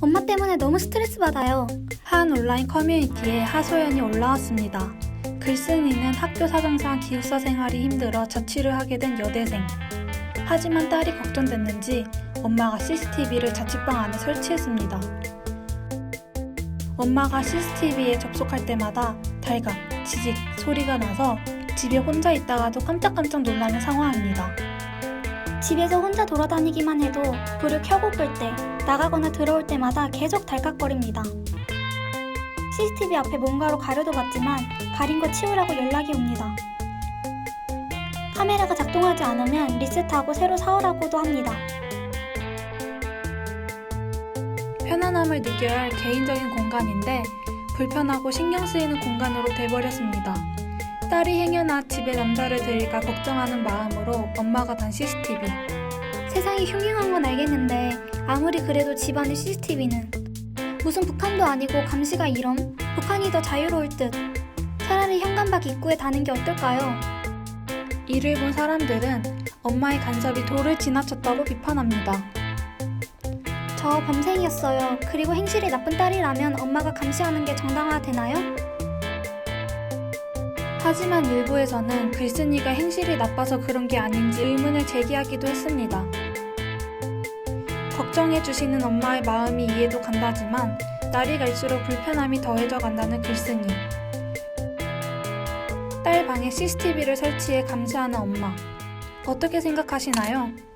엄마 때문에 너무 스트레스 받아요. 한 온라인 커뮤니티에 하소연이 올라왔습니다. 글쓴이는 학교 사정상 기숙사 생활이 힘들어 자취를 하게 된 여대생. 하지만 딸이 걱정됐는지 엄마가 CCTV를 자취방 안에 설치했습니다. 엄마가 CCTV에 접속할 때마다 달각, 지직 소리가 나서 집에 혼자 있다가도 깜짝깜짝 놀라는 상황입니다. 집에서 혼자 돌아다니기만 해도 불을 켜고 끌 때, 나가거나 들어올 때마다 계속 달깍거립니다. CCTV 앞에 뭔가로 가려도 봤지만 가린 거 치우라고 연락이 옵니다. 카메라가 작동하지 않으면 리셋하고 새로 사오라고도 합니다. 편안함을 느껴야 할 개인적인 공간인데 불편하고 신경 쓰이는 공간으로 돼버렸습니다. 딸이 행여나 집에 남자를 들일까 걱정하는 마음으로 엄마가 단 CCTV. 세상이 흉흉한 건 알겠는데 아무리 그래도 집안의 CCTV는 무슨 북한도 아니고 감시가 이럼 북한이 더 자유로울 듯 차라리 현관밖 입구에 다는 게 어떨까요? 이를 본 사람들은 엄마의 간섭이 도를 지나쳤다고 비판합니다. 저 범생이었어요. 그리고 행실이 나쁜 딸이라면 엄마가 감시하는 게 정당화되나요? 하지만 일부에서는 글쓴이가 행실이 나빠서 그런 게 아닌지 의문을 제기하기도 했습니다. 걱정해주시는 엄마의 마음이 이해도 간다지만 날이 갈수록 불편함이 더해져 간다는 글쓴이. 딸 방에 CCTV를 설치해 감시하는 엄마. 어떻게 생각하시나요?